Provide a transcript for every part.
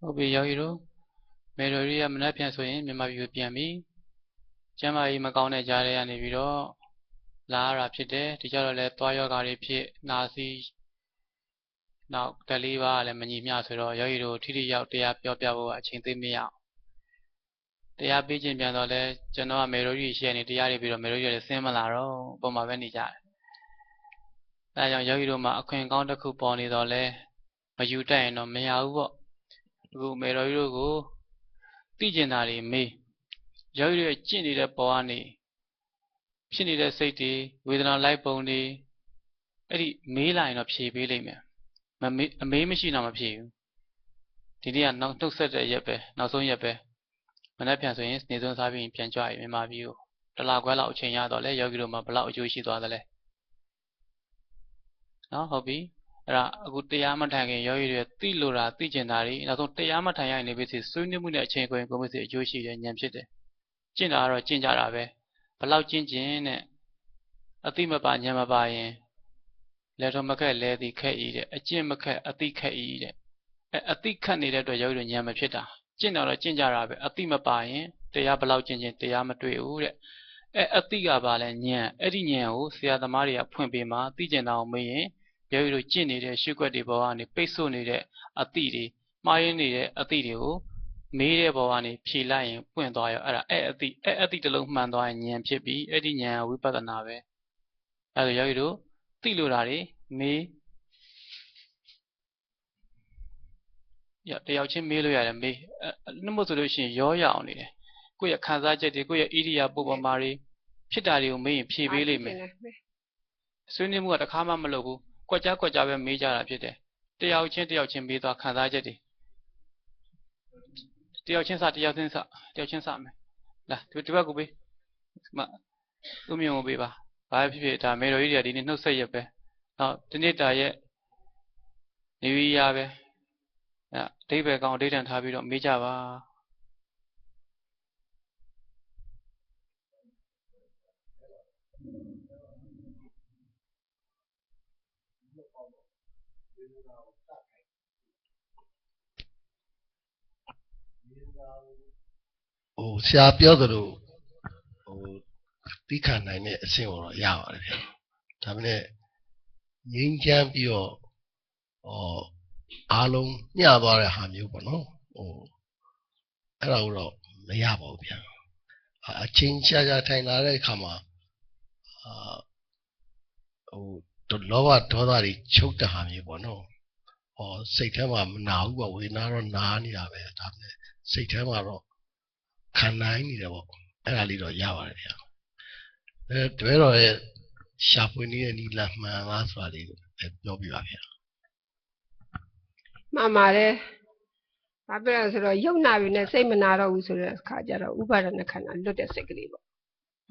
ဟုတ်ပြီယောဂီတို့မေတော်ရီကမနှက်ပြန်ဆိုရင်မြန်မာပြည်ကိုပြန်ပြီကျမ်းမာရေးမကောင်းတဲ့ကြားထဲကနေပြီးတော့လာရတာဖြစ်တယ်ဒီကြတော့လဲသွားယောဂါတွေဖြစ်နာစီနောက်တလေးပါးလည်းမညီမျှဆိုတော့ယောဂီတို့ထိထိရောက်တရားပြောပြဖို့အချိန်သိမရအောင်တရားပေးခြင်းပြန်တော့လဲကျွန်တော်ကမေတော်ရီရှေ့နေတရားတွေပြီးတော့မေတော်ရီလည်းဆင်းမလာတော့ပုံမှာပဲနေကြတယ်အဲဒါကြောင့်ယောဂီတို့မှာအခွင့်ကောင်းတစ်ခုပေါ်နေတော့လဲမယူတတ်ရင်တော့မရဘူးပေါ့ အခုမေတော်ကြီးတို့ကိုသိကျင်တာတွေမေးယောဂီတွေကျင့်နေတဲ့ပေါ်ကနေဖြစ်နေတဲ့စိတ်တွေဝေဒနာလိုက်ပုံတွေအဲ့ဒီမေးလာရင်တော့ဖြေပေးလိမ့်မယ်မမေးအမေးမရှိတော့မဖြေဘူးဒီနေ့ကနောက်နှုတ်ဆက်တဲ့ရက်ပဲနောက်ဆုံးရက်ပဲမနေ့ပြန်ဆိုရင်နေစွန်းစားပြီးပြန်ကြွရမြန်မာပြည်ကိုတလားခွဲလောက်အချိန်ရတော့လဲယောဂီတို့မှာဘလောက်အကျိုးရှိသွားသလဲနော်ဟုတ်ပြီ အဲ့ဒါအခုတရားမထိုင်ခင်ယောဂီတွေသိလို့တာသိကျင်တာတွေနောက်ဆုံးတရားမထိုင်ရရင်နေပြီစီဆွေးနွေးမှုနဲ့အချိန်ကိုရင်ကိုယ်မစီအကျိုးရှိတယ်ဉာဏ်ဖြစ်တယ်ကျင့်တာကတော့ကျင့်ကြတာပဲဘလောက်ကျင့်ကျင်နဲ့အတိမပါဉာဏ်မပါရင်လက်တော်မခက်လဲသည်ခက်ဤတဲ့အကျင့်မခက်အတိခက်ဤတဲ့အဲအတိခက်နေတဲ့အတွက်ယောဂီတို့ဉာဏ်မဖြစ်တာကျင့်တော့ကျင့်ကြတာပဲအတိမပါရင်တရားဘလောက်ကျင့်ကျင်တရားမတွေ့ဘူးတဲ့အဲအတိကပါလဲဉာဏ်အဲ့ဒီဉာဏ်ကိုဆရာသမားတွေကဖွင့်ပေးမှသိကျင်တာအောင်မေးရင် ယောဂီတို့ကျင့်နေတဲ့ရှုွက်တွေဘောကနေပိတ်ဆို့နေတဲ့အတိတွေမှားရင်းနေတဲ့အတိတွေကိုမေးတဲ့ဘောကနေဖြေလိုက်ရင်ပွင့်သွားရောအဲ့ဒါအဲ့အတိအဲ့အတိတလုံးမှန်သွားရင်ဉာဏ်ဖြစ်ပြီးအဲ့ဒီဉာဏ်ကဝိပဿနာပဲအဲ့ဒါယောဂီတို့သိလို့တာတွေမေးရတယောက်ချင်းမေးလို့ရတယ်မေးနှမို့ဆိုလို့ရှိရင်ရောရအောင်နေတယ်ကိုယ့်ရဲ့ခံစားချက်တွေကိုယ့်ရဲ့ဣရိယာပုပ္ပမာတွေဖြစ်တာတွေကိုမေးရင်ဖြေပေးလိမ့်မယ်ဆွေးနွေးမှုကတစ်ခါမှမလုပ်ဘူး ကွက်ကြားကွက်ကြားပဲမေးကြတာဖြစ်တယ်တယောက်ချင်းတယောက်ချင်းမေးသွားခံစားချက်တွေတယောက်ချင်းစတယောက်ချင်းစတယောက်ချင်းစမယ်လာဒီဒီဘက်ကိုပေးမသူ့မြုံကိုပေးပါဘာဖြစ်ဖြစ်ဒါမေတော်ကြီးတွေကဒီနေ့နှုတ်ဆက်ရက်ပဲနောက်ဒီနေ့တာရဲ့နေဝီယာပဲအဲအဓိပ္ပာယ်ကောင်းအဓိဋ္ဌာန်ထားပြီးတော့မေးကြပါ ဟိုဆရာပြောသလိုဟိုသိခံနိုင်တဲ့အဆင့်ကိုတော့ရပါတယ်ဗျဒါပေမဲ့ငြိမ်းချမ်းပြီးတော့ဟောအားလုံးညှသွားတဲ့ဟာမျိုးပေါ့နော်ဟိုအဲ့ဒါတော့မရပါဘူးဗျအချင်းချာချာထိုင်လာတဲ့အခါမှာအာဟိုလောဘဒေါသတွေချုပ်တဲ့ဟာမျိုးပေါ့နော်ဟောစိတ်ထဲမှာမနာဘူးပေါ့ဝေဒနာတော့နာနေတာပဲဒါပေမဲ့စိတ်ထဲမှာတော့ ခံနိုင်နေတယ်ပေါ့အဲ့ဒါလေးတော့ရပါတယ်ဗျာအဲတပည့်တော်ရဲ့ရှာဖွေနေတဲ့နီလာမှန်လားဆိုတာလေးပြောပြပါဗျာမှန်ပါတယ်ဘာဖြစ်လဲဆိုတော့ယုံနာပြီနဲ့စိတ်မနာတော့ဘူးဆိုတဲ့အခါကျတော့ဥပါဒณခန္ဓာလွတ်တဲ့စိတ်ကလေးပေါ့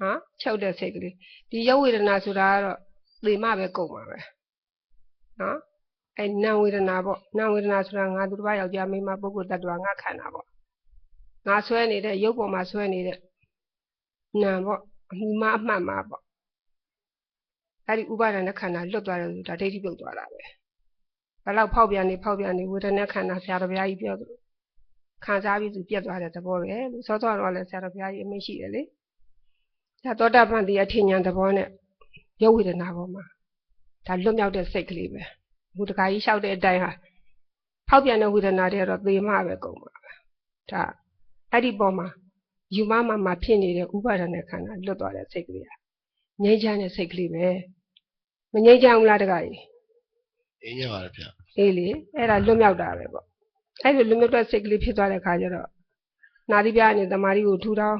ဟမ်ချုပ်တဲ့စိတ်ကလေးဒီယုတ်ဝေဒနာဆိုတာကတော့သေမပဲကုန်ပါပဲနော်အဲနာဝေဒနာပေါ့နာဝေဒနာဆိုတာငါသူတစ်ပါးယောက်ျားမိန်းမပုဂ္ဂိုလ်တ attva ငါခန္ဓာပေါ့ ငါဆွဲနေတဲ့ရုပ်ပေါ်မှာဆွဲနေတဲ့နာပေါ့အမှုမအမှတ်မှာပေါ့အဲ့ဒီဥပါဒณခန္ဓာလွတ်သွားတယ်ဆိုတာဒိဋ္ဌိပြုတ်သွားတာပဲဘယ်လောက်ဖောက်ပြန်နေဖောက်ပြန်နေဝေဒနာခန္ဓာဆရာတော်ဘုရားကြီးပြောသလိုခံစားပြီးသူပြတ်သွားတဲ့သဘောပဲလို့စောစောတော့လည်းဆရာတော်ဘုရားကြီးအမိန့်ရှိတယ်လေဒါသောတာပန်တရားထင်ညာသဘောနဲ့ရုပ်ဝေဒနာပေါ်မှာဒါလွတ်မြောက်တဲ့စိတ်ကလေးပဲဘုဒ္ဓဂါကြီးလျှောက်တဲ့အတိုင်းဟာဖောက်ပြန်တဲ့ဝေဒနာတွေကတော့သေမှပဲကုန်ပါပဲဒါ အဲ့ဒီပေါ်မှာယူမမမှာဖြစ်နေတဲ့ဥပါဒณะခန္ဓာလွတ်သွားတဲ့စိတ်ကလေးငြိမ်းချမ်းတဲ့စိတ်ကလေးပဲမငြိမ်းချမ်းဘူးလားတခါကြီးအေးရပါတယ်ဗျအေးလေအဲ့ဒါလွတ်မြောက်တာပဲပေါ့အဲ့ဒီလွတ်မြောက်တဲ့စိတ်ကလေးဖြစ်သွားတဲ့ခါကျတော့နာတိပြအနေတမာရီကိုထူထောင်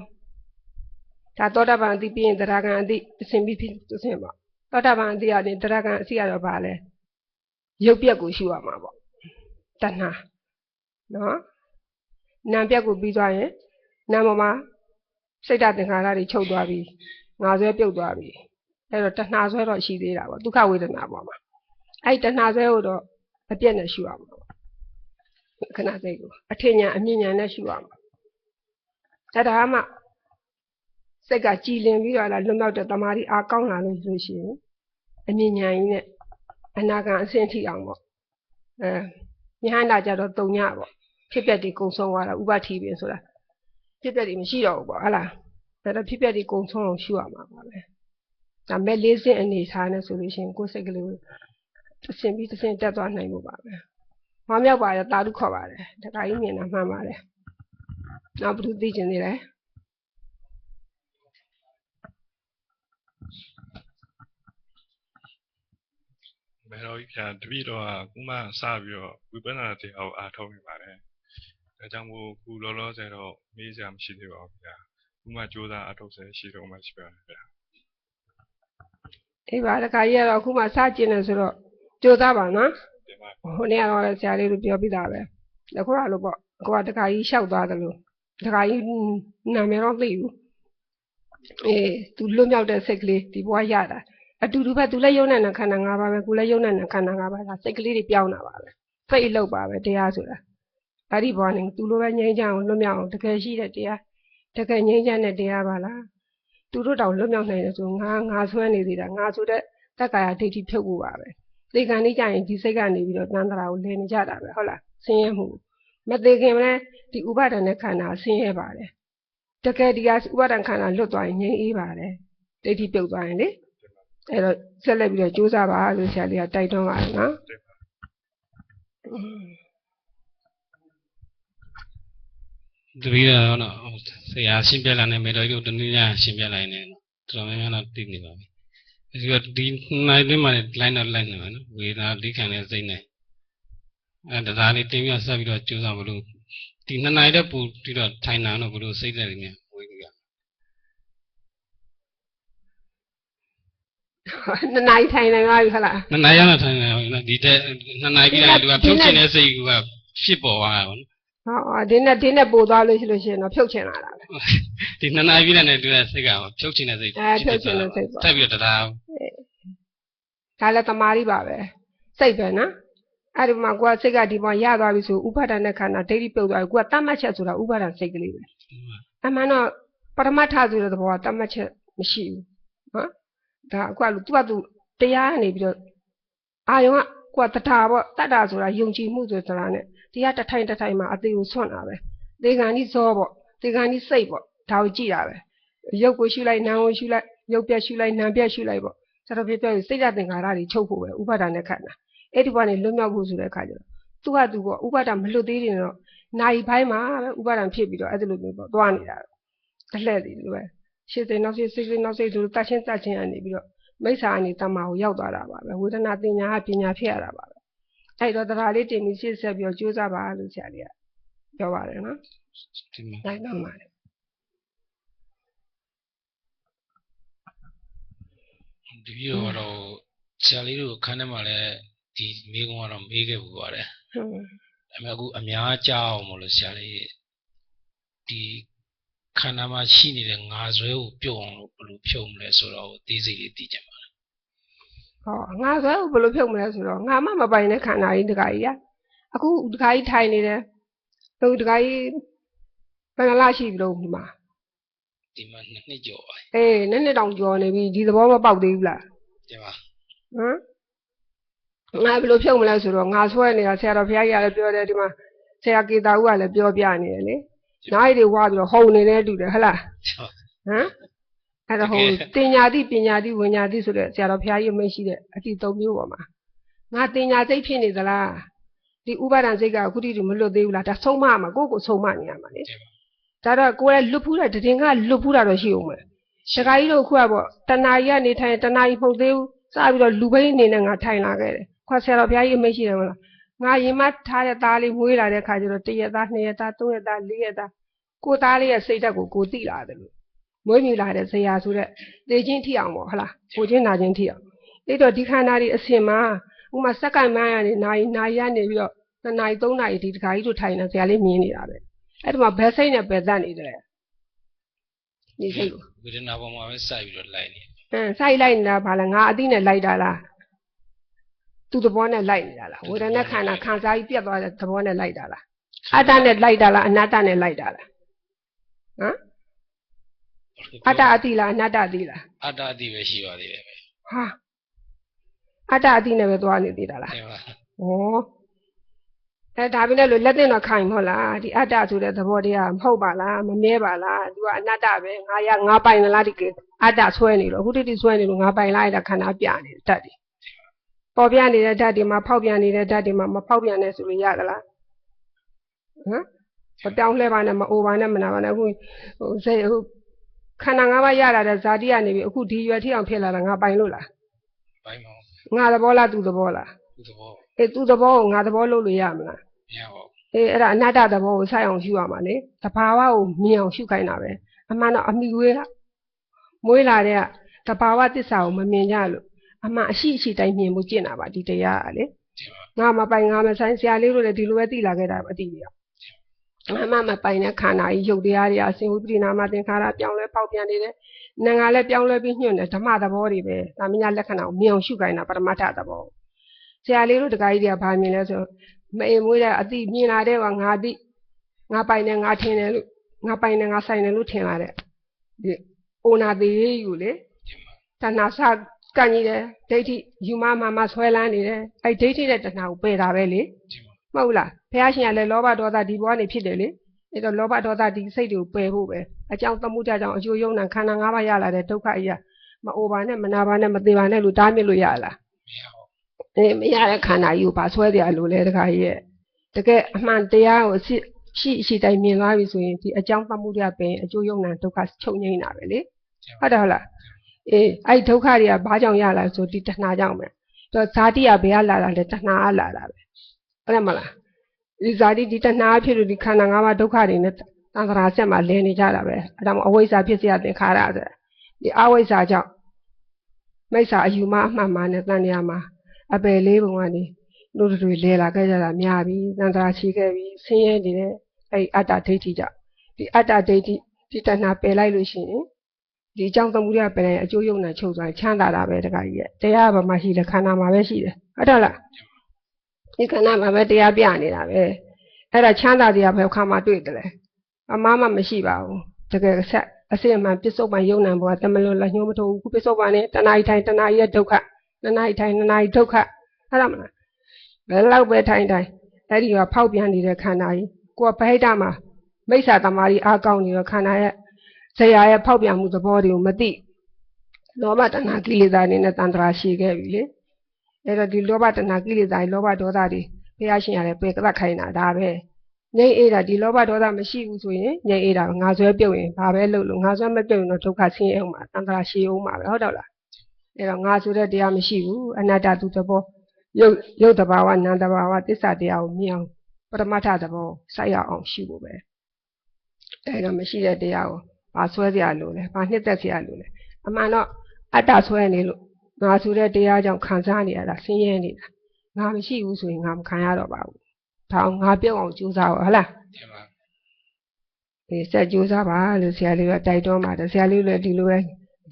ဒါသောတာပန်အတိပြီးရင်တရားကံအတိအစဉ်ပြီးဖြစ်အစဉ်ပေါ့သောတာပန်အတိကနေတရားကံအစီရတော့ဗာလဲရုပ်ပြက်ကိုရှုရမှာပေါ့တဏှာနော် နာပြက်ကိုပြီးသွားရင်နာမမှာစိတ်ဓာတ်သင်္ခါရတွေချုပ်သွားပြီငါဆွဲပြုတ်သွားပြီအဲ့တော့တဏှာဆွဲတော့ရှိသေးတာပေါ့ဒုက္ခဝေဒနာပေါ့မှာအဲ့တဏှာဆွဲကိုတော့အပြက်နဲ့ရှုရမှာပေါ့ခဏစိတ်ကိုအထင်ညာအမြင်ညာနဲ့ရှုရမှာအဲ့ဒါမှစိတ်ကကြည်လင်ပြီးတော့လာလွတ်မြောက်တဲ့တမာရီအားကောင်းလာလို့ဆိုရှင်အမြင်ညာကြီးနဲ့အနာဂံအဆင့်ထိအောင်ပေါ့အဲညာနာကြတော့တုံညပေါ့ ဖြဖြစ်ပျက်တွေကုံဆုံးသွားတာဥပတိပင်ဆိုတာဖြစ်ပျက်တွေမရှိတော့ဘူးပေါ့ဟုတ်လားဒါတော့ဖြစ်ပျက်တွေကုံဆုံးအောင်ရှုရမှာပါပဲဒါမဲ့လေးစင်းအနေထားနဲ့ဆိုလို့ရှိရင်ကိုယ်စိတ်ကလေးကိုတစ်စင်ပြီးတစ်စင်တက်သွားနိုင်ဖို့ပါပဲမမြောက်ပါရတာဓုခေါ်ပါတယ်တခါကြီးမြင်တာမှန်ပါတယ်နောက်ဘုသူသိကျင်သေးတယ်မေတော်ကြီးဖျာတပည့်တော်ကခုမှစပြီးတော့ဝိပဿနာတရားကိုအားထုတ်နေပါတယ်။ ဒါကြောင့်မို့ခုလောလောဆယ်တော့မေးစရာမရှိသေးပါဘူးဗျာ။ခုမှကြိုးစားအားထုတ်ဆဲရှိတော့မှရှိပါတယ်ဗျာအေးပါတခါကြီးကတော့အခုမှစကျင်တယ်ဆိုတော့ကြိုးစားပါနော်။ဒီမှာဟိုနေ့ကတော့လည်းဆရာလေးတို့ပြောပြတာပဲအခုကလို့ပေါ့အခုကတခါကြီးလျှောက်သွားတယ်လို့တခါကြီးနာမည်တော့သိဘူးအေးသူလွတ်မြောက်တဲ့စိတ်ကလေးဒီဘဝရတာအတူတူပဲသူလည်းယုံနေတဲ့ခန္ဓာ၅ပါးပဲကိုယ်လည်းယုံနေတဲ့ခန္ဓာ၅ပါးဒါစိတ်ကလေးတွေပြောင်းတာပါပဲစိတ်အလုပ်ပါပဲတရားဆိုတာ အဲ့ဒီဘဝနဲ့သူလိုပဲငြိမ်းချမ်းအောင်လွတ်မြောက်အောင်တကယ်ရှိတဲ့တရားတကယ်ငြိမ်းချမ်းတဲ့တရားပါလားသူတို့တောင်လွတ်မြောက်နိုင်တယ်ဆိုငါငါဆွဲနေသေးတာငါဆိုတဲ့တက္ကာယဒိဋ္ဌိဖြုတ်ဖို့ပါပဲသေကံလေးကြရင်ဒီစိတ်ကနေပြီးတော့တန်တရာကိုလည်နေကြတာပဲဟုတ်လားဆင်းရဲမှုမသေးခင်လည်းဒီဥပါဒဏ်နဲ့ခန္ဓာဆင်းရဲပါတယ်တကယ်ဒီဟာဥပါဒဏ်ခန္ဓာလွတ်သွားရင်ငြိမ်းအေးပါတယ်ဒိဋ္ဌိပြုတ်သွားရင်လေအဲ့တော့ဆက်လက်ပြီးတော့ကြိုးစားပါလို့ဆရာလေးကတိုက်တွန်းပါတယ်နော်อืม တပည့်တော်တော့ဆရာရှင်းပြလာနေမေတော်ကြီးတို့တနည်းအားရှင်းပြလိုက်နေတော်တော်များများတော့သိနေပါပြီ။အဲဒီတော့ဒီနိုင်တွင်းမှာလိုက်တော့လိုက်နေပါနော်။ဝေဒနာဒိခံတဲ့စိတ်နဲ့အဲဒါလေးတင်းပြဆက်ပြီးတော့ကြိုးစားမလို့ဒီနှစ်နိုင်တဲ့ပူပြီးတော့ထိုင်တာတော့ဘလို့စိတ်သက်နေနေဝေးပြီးရနှစ်နိုင်ထိုင်နေပါပြီဟုတ်လားနှစ်နိုင်ရတော့ထိုင်နေအောင်နော်ဒီတဲ့နှစ်နိုင်ပြီးတော့သူကဖြုတ်ချင်တဲ့စိတ်ကဖြစ်ပေါ်သွားတာပေါ့နော် ဟုတ်ဒီနဲ့ဒီနဲ့ပို့သွားလို့ရှိလို့ရှိရင်တော့ဖြုတ်ချင်လာတာပဲဒီနှစ်နာရီနဲ့နဲ့တွေ့တဲ့စိတ်ကဖြုတ်ချင်တဲ့စိတ်အဲဖြုတ်ချင်တဲ့စိတ်ပေါ့ထပ်ပြီးတော့တရားဒါလည်းတမာရီပါပဲစိတ်ပဲနော်အဲ့ဒီမှာကိုကစိတ်ကဒီပေါ်ရသွားပြီဆိုဥပါဒณะခန္ဓာဒိဋ္ဌိပြုတ်သွားပြီကိုကတတ်မှတ်ချက်ဆိုတာဥပါဒစိတ်ကလေးပဲအမှန်တော့ပရမတ်ထဆိုတဲ့သဘောကတတ်မှတ်ချက်မရှိဘူးနော်ဒါကိုကလူသူ့ဘာသူတရားနေပြီးတော့အာယုံကကိုကတထာပေါ့တတ်တာဆိုတာယုံကြည်မှုဆိုတာနဲ့ တရားတစ်ထိုင်တစ်ထိုင်မှာအသေးကိုဆွန့်တာပဲသေကံကြီးဇောပေါ့သေကံကြီးစိတ်ပေါ့ဒါကိုကြည့်တာပဲရုပ်ကိုရှုလိုက်နာမ်ကိုရှုလိုက်ရုပ်ပြက်ရှုလိုက်နာမ်ပြက်ရှုလိုက်ပေါ့ဆရာတော်ပြပြောရင်စိတ်ဓာတ်သင်္ခါရတွေချုပ်ဖို့ပဲဥပါဒာနဲ့ခန္ဓာအဲ့ဒီဘဝနဲ့လွတ်မြောက်ဖို့ဆိုတဲ့အခါကျတော့သူကသူပေါ့ဥပါဒာမလွတ်သေးရင်တော့နိုင်ပိုင်းမှာပဲဥပါဒာဖြစ်ပြီးတော့အဲ့ဒီလိုမျိုးပေါ့သွားနေတာအလှဲ့တွေလိုပဲရှေ့စိတ်နောက်စိတ်စိတ်စိတ်နောက်စိတ်တို့တတ်ချင်းတတ်ချင်းအနေပြီးတော့မိစ္ဆာအနေတမ္မာကိုရောက်သွားတာပါပဲဝေဒနာတင်ညာကပညာဖြစ်ရတာပါပဲ အဲ့တော့တရားလေးတင်ပြီးရှေ့ဆက်ပြီးတော့ကြိုးစားပါလို့ဆရာလေးကပြောပါတယ်နော်ဒီမှာနိုင်တော့ပါလေဒီပြီးတော့တော့ဆရာလေးတို့ခန်းထဲမှာလည်းဒီမိကုံကတော့မေးခဲ့ပူပါတယ်ဟုတ်အမေအခုအများကြောက်အောင်မလို့ဆရာလေးဒီခန္ဓာမှာရှိနေတဲ့ငါဇွဲကိုပြုတ်အောင်လို့ဘယ်လိုဖြုတ်မလဲဆိုတော့သိစိတ်လေးသိကြပါလား ဟောငါဆိုဘယ်လိုဖြုတ်မလဲဆိုတော့ငါမှမပိုင်တဲ့ခန္ဓာကြီးတခါကြီးရအခုတခါကြီးထိုင်နေတယ်သူတခါကြီးဘယ်နှလားရှိပြီလို့ဒီမှာဒီမှာနှစ်နှစ်ကျော်ပါအေးနည်းနည်းတောင်ကြော်နေပြီဒီသဘောမပေါက်သေးဘူးလားဒီမှာဟမ်ငါဘယ်လိုဖြုတ်မလဲဆိုတော့ငါဆွဲနေတာဆရာတော်ဘုရားကြီးကလည်းပြောတယ်ဒီမှာဆရာကေတာဦးကလည်းပြောပြနေတယ်လေနိုင်တွေဝါပြီးတော့ဟုံနေနေတူတယ်ဟဟလားဟမ် အဲ့တော့ဟိုတင်ညာတိပညာတိဝิญညာတိဆိုတဲ့ဆရာတော်ဘုရားကြီးမရှိတဲ့အတိသုံးမျိုးပေါ်မှာငါတင်ညာစိတ်ဖြစ်နေသလားဒီဥပါဒံစိတ်ကအခုတိတိမလွတ်သေးဘူးလားဒါဆုံးမမှာကိုယ့်ကိုယ်ဆုံးမနေရမှာလေဒါတော့ကိုယ်ကလွတ်ဖူးတဲ့တည်ငါလွတ်ဖူးတာတော့ရှိအောင်မယ်ရှခါကြီးတို့ခုကပေါ့တဏှာကြီးကနေထိုင်တဏှာကြီးမဟုတ်သေးဘူးစပြီးတော့လူဘိန်းအနေနဲ့ငါထိုင်လာခဲ့တယ်ခွာဆရာတော်ဘုရားကြီးမရှိတယ်မလားငါရင်မထားတဲ့သားလေးမွေးလာတဲ့ခါကျတော့တရက်သားနှစ်ရက်သားသုံးရက်သားလေးရက်သားကိုယ်သားလေးရဲ့စိတ်ဓာတ်ကိုကိုယ်သိလာတယ်လို့ မွေးမြူလာတဲ့ဇရာဆိုတဲ့သေခြင်းထိအောင်ပေါ့ဟလားကိုချင်းနာခြင်းထိအောင်အဲ့တော့ဒီခန္ဓာတွေအစင်မှာဥမာစက္ကန့်မှန်းရနေနိုင်နိုင်ရနေပြီးတော့နှစ်နာရီသုံးနာရီဒီတခါကြီးတို့ထိုင်နေဇရာလေးမြင်နေတာပဲအဲ့ဒီမှာဘယ်စိတ်နဲ့ဘယ်သက်နေတယ်ဒီစိတ်ကိုဝေဒနာပေါ်မှာပဲစိုက်ပြီးတော့လိုက်နေအင်းစိုက်လိုက်နေတာဘာလဲငါအတိနဲ့လိုက်တာလားသူ့သဘောနဲ့လိုက်နေတာလားဝေဒနာခန္ဓာခံစားကြီးပြတ်သွားတဲ့သဘောနဲ့လိုက်တာလားအတ္တနဲ့လိုက်တာလားအနတ္တနဲ့လိုက်တာလားဟမ် အတ္တအတိလားအနတ္တအတိလားအတ္တအတိပဲရှိပါသေးတယ်ပဲဟာအတ္တအတိနဲ့ပဲသွားနေသေးတာလားဒီမှာ။ဩအဲဒါပဲလို့လက်တင်တော့ခိုင်မဟုတ်လားဒီအတ္တဆိုတဲ့သဘောတရားမဟုတ်ပါလားမမြဲပါလားသူကအနတ္တပဲငါရငါပိုင်လားဒီကအတ္တဆွဲနေလို့အခုတည်းဆွဲနေလို့ငါပိုင်လားအဲ့ဒါခန္ဓာပြနေတတ်တယ်ပေါ်ပြနေတဲ့ဓာတ်တွေမှာဖောက်ပြန်နေတဲ့ဓာတ်တွေမှာမဖောက်ပြန်နဲ့ဆိုလို့ရသလားဟမ်မပြောင်းလဲပါနဲ့မအိုပါနဲ့မနာပါနဲ့အခုဟိုစိတ်ဟို ခန္ဓာ၅ပါးရလာတဲ့ဇာတိကနေပြီအခုဒီရွယ်ထိအောင်ဖြစ်လာတာငါပိုင်လို့လားဘိုင်းမောင်ငါသဘောလားသူသဘောလားသူသဘောအေးသူသဘောကိုငါသဘောလုပ်လို့ရမလားမရပါဘူးအေးအဲ့ဒါအနတ္တသဘောကိုစိုက်အောင်ရှုရမှာလေတဘာဝကိုမြင်အောင်ရှုခိုင်းတာပဲအမှန်တော့အမိဝေးကမွေးလာတဲ့ကတဘာဝသစ္စာကိုမမြင်ကြလို့အမှန်အရှိအရှိတိုင်းမြင်ဖို့ကျင့်တာပါဒီတရားကလေဒီမှာငါမပိုင်ငါမဆိုင်ဆရာလေးတို့လည်းဒီလိုပဲသိလာခဲ့တာမသိဘူးရ အမှန်မပိုင်တဲ့ခန္ဓာကြီးရုပ်တရားတွေအစဉ်ဝိပရိနာမသင်္ခါရပြောင်းလဲပေါက်ပြန်နေတယ်နာငါလည်းပြောင်းလဲပြီးညွှန်တယ်ဓမ္မသဘောတွေပဲသာမညလက္ခဏာကိုမြင်အောင်ရှုခိုင်းတာပရမတ္ထသဘောဆရာလေးတို့တခါကြီးတွေကဘာမြင်လဲဆိုမအိမ်မွေးတဲ့အတိမြင်လာတဲ့ကငါတိငါပိုင်တယ်ငါထင်တယ်လို့ငါပိုင်တယ်ငါဆိုင်တယ်လို့ထင်လာတဲ့ဒီအိုနာသေးယူလေတဏှာစကန့်ကြီးတယ်ဒိဋ္ဌိယူမမမဆွဲလန်းနေတယ်အဲ့ဒိဋ္ဌိနဲ့တဏှာကိုပယ်တာပဲလေဒီမှာမဟုတ်လား ဘုရားရှင်ကလည်းလောဘဒေါသဒီဘဝနေဖြစ်တယ်လေအဲ့တော့လောဘဒေါသဒီစိတ်တွေကိုပယ်ဖို့ပဲအကြောင်းသမှုတကြောင့်အကျိုးယုံနာခန္ဓာ၅ပါးရလာတဲ့ဒုက္ခအရာမအိုပါနဲ့မနာပါနဲ့မသေးပါနဲ့လို့တားမြစ်လို့ရလားမရပါဘူးအေးမရတဲ့ခန္ဓာကြီးကိုပါဆွဲတယ်လို့လေတခါကြီးရဲ့တကယ်အမှန်တရားကိုရှိရှိရှိတိုင်းမြင်သွားပြီဆိုရင်ဒီအကြောင်းသမှုတရားပင်အကျိုးယုံနာဒုက္ခချုပ်ငြိမ်းတာပဲလေဟုတ်တယ်ဟုတ်လားအေးအဲ့ဒီဒုက္ခတွေကဘာကြောင့်ရလာလဲဆိုဒီတဏှာကြောင့်ပဲတော့ဇာတိကဘယ်ကလာတာလဲတဏှာကလာတာပဲဟုတ်တယ်မလား ဒီဇာတိဒီတဏှာဖြစ်လို့ဒီခန္ဓာ၅ပါးဒုက္ခတွေနဲ့သံသရာဆက်မှာလည်နေကြတာပဲအဲဒါမှအဝိဇ္ဇာဖြစ်စရာသင်္ခါရဆိုဒီအဝိဇ္ဇာကြောင့်မိစ္ဆာအယူမအမှန်မှန်နဲ့တန်တရားမှာအပယ်လေးပုံကနေတို့တို့တွေလဲလာခဲ့ကြတာများပြီသံသရာရှိခဲ့ပြီဆင်းရဲနေတဲ့အဲ့ဒီအတ္တဒိဋ္ဌိကြောင့်ဒီအတ္တဒိဋ္ဌိဒီတဏှာပယ်လိုက်လို့ရှိရင်ဒီအကြောင်းသမှုရပယ်လိုက်အကျိုးယုံနဲ့ချုပ်သွားချမ်းသာတာပဲတခါကြီးရဲ့တရားဘာမှရှိလဲခန္ဓာမှာပဲရှိတယ်ဟုတ်တယ်လား ဒီခန္ဓာမှာပဲတရားပြနေတာပဲအဲ့ဒါချမ်းသာတရားပဲခါမှတွေ့တယ်လေအမားမှမရှိပါဘူးတကယ်ဆက်အစစ်အမှန်ပစ္စုပန်ယုံနံဘောတမလို့လက်ညှိုးမထိုးဘူးခုပစ္စုပန်နဲ့တဏှာကြီးထိုင်တဏှာကြီးရဲ့ဒုက္ခတဏှာကြီးထိုင်တဏှာကြီးဒုက္ခဟုတ်လားမလားဘယ်လောက်ပဲထိုင်ထိုင်အဲ့ဒီကဖောက်ပြန်နေတဲ့ခန္ဓာကြီးကိုယ်ကဗဟိတမှာမိစ္ဆာတမာရီအားကောင်းနေတော့ခန္ဓာရဲ့ဇရာရဲ့ဖောက်ပြန်မှုသဘောတွေကိုမသိလောဘတဏှာကိလေသာတွေနဲ့တန်ត្រာရှိခဲ့ပြီလေ အဲ့တော့ဒီလောဘတဏှာကိလေသာတွေလောဘဒေါသတွေဖះရှင်ရတယ်ပယ်ကတ်ခိုင်းတာဒါပဲငြိမ့်အေးတာဒီလောဘဒေါသမရှိဘူးဆိုရင်ငြိမ့်အေးတာငါဆွဲပြုတ်ရင်ဘာပဲလုပ်လို့ငါဆွဲမပြုတ်ရင်တော့ဒုက္ခဆင်းရဲအောင်မှာတန်ခါရှည်အောင်မှာပဲဟုတ်တော့လားအဲ့တော့ငါဆိုတဲ့တရားမရှိဘူးအနတ္တသူသဘောရုပ်ရုပ်တဘာဝနာမ်တဘာဝသစ္စာတရားကိုမြင်အောင်ပရမတ္ထသဘောစိုက်ရအောင်ရှိဖို့ပဲအဲ့တော့မရှိတဲ့တရားကိုဘာဆွဲစရာလို့လဲဘာနှစ်သက်စရာလို့လဲအမှန်တော့အတ္တဆွဲနေလို့ ငါဆိုတဲ့တရားကြောင့်ခံစားနေရတာဆင်းရဲနေတာငါမရှိဘူးဆိုရင်ငါမခံရတော့ပါဘူးဒါအောင်ငါပြုတ်အောင်ကြိုးစားပါဟုတ်လားဒီမှာဒီစက်ကြိုးစားပါလို့ဆရာလေးကတိုက်တွန်းပါတယ်ဆရာလေးလည်းဒီလိုပဲ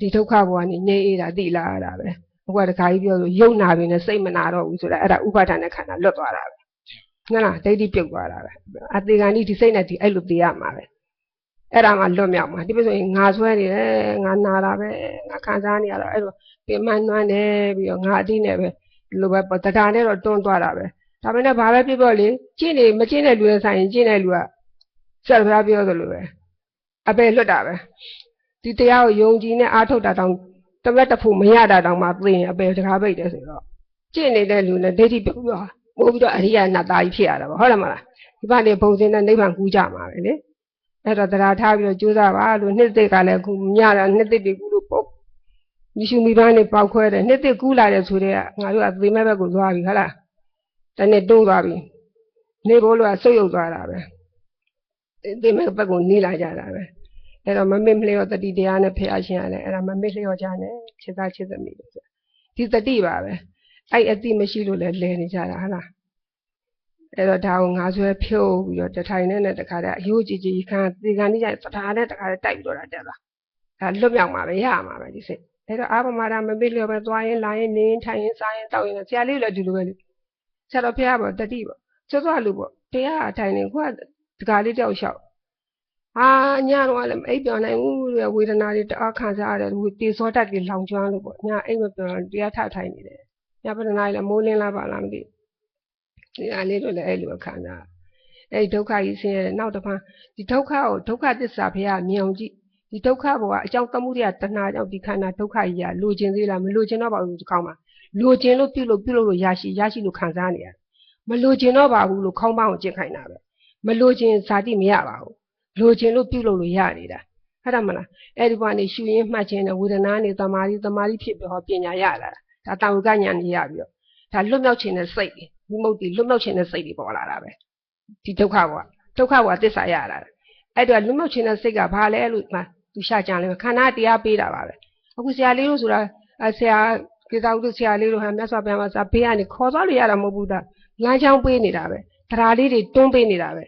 ဒီဒုက္ခဘဝကနေငြိမ်းအေးတာသိလာရတာပဲဘုရားတခါကြီးပြောလို့ယုံနာပြီနဲ့စိတ်မနာတော့ဘူးဆိုတာအဲ့ဒါဥပါဒဏ်နဲ့ခန္ဓာလွတ်သွားတာပဲဟုတ်လားဒိဋ္ဌိပြုတ်သွားတာပဲအသေးကံဒီဒီစိတ်နဲ့ဒီအဲ့လိုသိရမှာပဲ အဲ့ဒါမှလွတ်မြောက်မှာဒီလိုဆိုရင်ငါဆွဲနေတယ်ငါနာတာပဲငါခံစားနေရတော့အဲ့လိုပင်မနှွမ်းတယ်ပြီးတော့ငါအတိနဲ့ပဲဒီလိုပဲပေါ့တရားနဲ့တော့တွန်းသွားတာပဲဒါပေမဲ့ဘာပဲဖြစ်ပေါ့လေကျင့်နေမကျင့်တဲ့လူနဲ့ဆိုင်ရင်ကျင့်တဲ့လူကဆက်ပြားပြောသလိုပဲအပယ်လွတ်တာပဲဒီတရားကိုယုံကြည်နဲ့အားထုတ်တာတောင်တမက်တစ်ဖို့မရတာတောင်မှသိရင်အပယ်တကားပိတ်တယ်ဆိုတော့ကျင့်နေတဲ့လူနဲ့ဒိဋ္ဌိပြုတ်ပြီးတော့ပို့ပြီးတော့အရိယာနတ်သားကြီးဖြစ်ရတာပေါ့ဟုတ်တယ်မလားဒီဘာနေဘုံစင်းနဲ့နိဗ္ဗာန်ကူးကြမှာပဲလေ အဲ့တော့တရားထားပြီးတော့ကြိုးစားပါလို့နှစ်သိက်ကလည်းအခုညတာနှစ်သိက်တွေကူလို့ပေါ့မိရှုမိပန်းနေပေါက်ခွဲတယ်နှစ်သိက်ကူးလာတယ်ဆိုတော့ငါတို့ကသေမဲ့ဘက်ကိုသွားပြီဟုတ်လားတနေ့တိုးသွားပြီနေဘိုးလို့ကဆုတ်ယုတ်သွားတာပဲသေမဲ့ဘက်ကိုနီးလာကြတာပဲအဲ့တော့မမေ့မလျော့တတိတရားနဲ့ဖះရှင်ရတယ်အဲ့ဒါမမေ့လျော့ကြနဲ့ခြေသားခြေသမီးလို့ဆိုဒီတတိပါပဲအဲ့အတိမရှိလို့လည်းလဲနေကြတာဟုတ်လား အဲ့တော့ဒါကိုငါဆွဲဖြုတ်ပြီးတော့တထိုင်နဲ့နဲ့တခါတည်းအယိုးကြည်ကြည်ခံဒီကနေ့ကျရင်သတာနဲ့တခါတည်းတိုက်ပြီးတော့တာတက်သွားဒါလွတ်မြောက်မှာပဲရမှာပဲဒီစိတ်အဲ့တော့အာပမာဒမပိလျော်ပဲသွားရင်လာရင်နေရင်ထိုင်ရင်စားရင်တောက်ရင်ဆရာလေးလည်းဒီလိုပဲလေဆရာတော်ဖះပေါ့တတိပေါ့ကျွတ်သွားလို့ပေါ့တရားအထိုင်နေခုကဒီကလေးတယောက်လျှောက်အာညတော့လည်းမအိပ်ပြောင်းနိုင်ဘူးတဲ့ဝေဒနာတွေတအားခံစားရတယ်ဝေတေစောတက်ကြီးလောင်ကျွမ်းလို့ပေါ့ညအိပ်မပြောင်းတရားထထိုင်နေတယ်ညပဒနာလည်းမိုးလင်းလာပါလားမသိဒီ အားလေးတို့လည်းအဲ့လိုပဲခံစားအဲ့ဒီဒုက္ခကြီးဆင်းရဲတဲ့နောက်တစ်ဖန်ဒီဒုက္ခကိုဒုက္ခသစ္စာဘုရားမြင်အောင်ကြည့်ဒီဒုက္ခဘောကအကြောင်းတမှုတွေကတဏှာကြောင့်ဒီခန္ဓာဒုက္ခကြီးကလိုချင်သေးလားမလိုချင်တော့ပါဘူးဒီကောင်းပါလိုချင်လို့ပြုလို့ပြုလို့လို့ရရှိရရှိလို့ခံစားနေရတယ်မလိုချင်တော့ပါဘူးလို့ခေါင်းပေါင်းကိုကြည့်ခိုင်းတာပဲမလိုချင်ဇာတိမရပါဘူးလိုချင်လို့ပြုလို့လို့ရနေတာဟုတ်တယ်မလားအဲ့ဒီဘဝနေရှူရင်းမှတ်ခြင်းနဲ့ဝေဒနာနေတမာရီတမာရီဖြစ်ပြီးဟောပညာရလာတာဒါတာဝကညာနေရပြီးတော့ဒါလွတ်မြောက်ခြင်းနဲ့စိတ်တွေ ဝိမု ക്തി လွတ်မြောက်ခြင်းနဲ့စိတ်တွေပေါ်လာတာပဲဒီဒုက္ခဘဝဒုက္ခဘဝသစ္စာရလာတာအဲ့တော့လွတ်မြောက်ခြင်းနဲ့စိတ်ကဘာလဲလို့မှသူရှာကြလဲခန္ဓာတရားပေးတာပါပဲအခုဆရာလေးတို့ဆိုတာဆရာကိစ္စဥဒ္ဒဆရာလေးတို့ဟာမြတ်စွာဘုရားမှာစာဘေးကနေခေါ်သွားလို့ရတာမဟုတ်ဘူးဒါလမ်းချောင်းပေးနေတာပဲတရားလေးတွေတွန်းပေးနေတာပဲ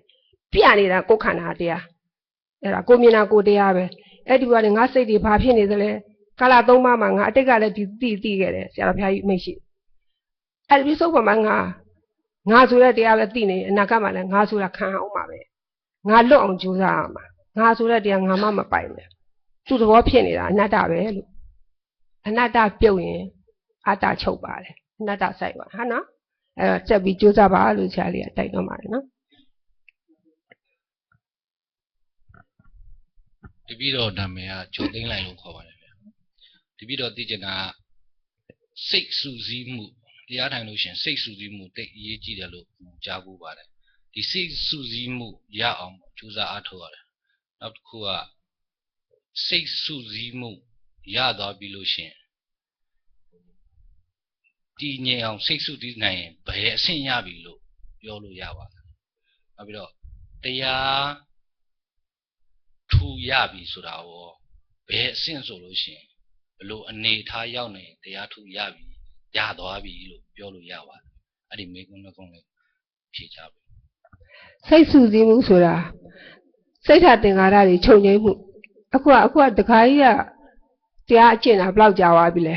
ပြနေတာကိုယ်ခန္ဓာတရားအဲ့ဒါကိုမြင်တာကိုတရားပဲအဲ့ဒီဘဝနဲ့ငါစိတ်တွေဘာဖြစ်နေသလဲကာလသုံးပါးမှာငါအတိတ်ကလည်းဒီသိသိခဲ့တယ်ဆရာတော်ဘုရားကြီးမိတ်ရှိအဲ့ဒီစုပ်ပေါ်မှာငါ ငါဆိုတဲ့တရားပဲသိနေအနာဂတ်မှာလည်းငါဆိုတာခံအောင်ပါပဲငါလွတ်အောင်ကြိုးစားရမှာငါဆိုတဲ့တရားငါမှမပိုင်ဘူးသူ့သဘောဖြစ်နေတာအနတ္တပဲလို့အနတ္တပြုတ်ရင်အတ္တချုပ်ပါတယ်အနတ္တဆိုင်ပါဟာနော်အဲ့တော့တက်ပြီးကြိုးစားပါလို့ဆရာလေးကတိုက်တွန်းပါတယ်နော်တပည့်တော်နာမည်ကဂျိုသိန်းလိုက်လို့ခေါ်ပါတယ်ဗျတပည့်တော်သိချင်တာကစိတ်စူးစီးမှု တရားထိုင်လို့ရှရင်စိတ်စူးစီးမှုတိတ်အရေးကြီးတယ်လို့ကြားဖို့ပါတယ်ဒီစိတ်စူးစီးမှုရအောင်ကြိုးစားအားထုတ်ရတယ်နောက်တစ်ခုကစိတ်စူးစီးမှုရသွားပြီလို့ရှရင်တည်ငြိမ်အောင်စိတ်စူးစီးနိုင်ရင်ဘယ်အဆင့်ရပြီလို့ပြောလို့ရပါလဲနောက်ပြီးတော့တရားထူရပြီဆိုတာရောဘယ်အဆင့်ဆိုလို့ရှိရင်ဘလို့အနေထားရောက်နေတရားထူရပြီ ရသွားပြီလို့ပြောလို့ရပါတယ်အဲ့ဒီမေကုန်းနှကုန်းလေးဖြေချပြီစိတ်ဆူစည်းမှုဆိုတာစိတ်ဓာတ်သင်္ကာရတွေချုပ်ငြိမ်းမှုအခုကအခုကတခါကြီးကတရားအကျင့်တာဘယ်လောက်ကြာသွားပြီလဲ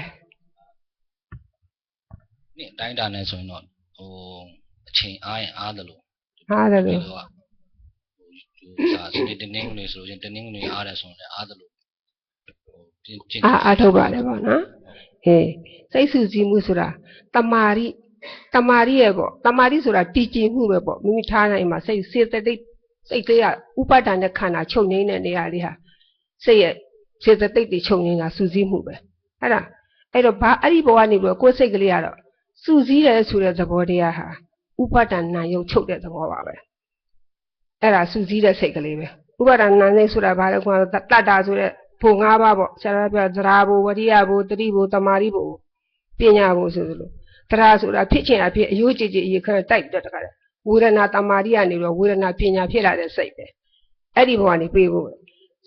နေ့အတိုင်းတာနဲ့ဆိုရင်တော့ဟိုအချိန်အားရင်အားတယ်လို့ဟာတယ်လို့ဟိုစာစနေတင်းငွေဆိုရင်တင်းငွေအားတယ်ဆိုရင်အားတယ်လို့ဟိုကျင့်ကျင့်အာအထုတ်ပါလေပေါ့နော် ဟေးစိတ်ဆူစည်းမှုဆိုတာတမာရီတမာရီရဲ့ပေါ့တမာရီဆိုတာတည်ကြည်မှုပဲပေါ့မိမိထားနိုင်မှာစိတ်စေတသိက်စိတ်လေးကဥပါဒဏ်နဲ့ခန္ဓာချုပ်ငိမ့်တဲ့နေရာလေးဟာစိတ်ရဲ့စေတသိက်တွေချုပ်ငိမ့်တာစူးစီးမှုပဲအဲ့ဒါအဲ့တော့ဘာအဲ့ဒီဘဝနေပြီးတော့ကိုယ်စိတ်ကလေးကတော့စူးစီးတယ်ဆိုတဲ့သဘောတရားဟာဥပါဒဏ်နာယုံချုပ်တဲ့သဘောပါပဲအဲ့ဒါစူးစီးတဲ့စိတ်ကလေးပဲဥပါဒဏ်နာစိတ်ဆိုတာဘာလဲကွာတတ္တာဆိုတဲ့ ဘုံ၅ပါးပေါ့ဆရာတော်ပြောသရာဘုဝရိယဘုတတိဘုတမာရိဘုပညာဘုဆိုသလိုသရာဆိုတာဖြစ်ခြင်းအဖြစ်အယိုးကြည်ကြည်အရေးခရတိုက်ပြီးတော့တခါလေဝေဒနာတမာရိကနေပြီးတော့ဝေဒနာပညာဖြစ်လာတဲ့စိတ်ပဲအဲ့ဒီဘဝနေပြေးဖို့ပဲ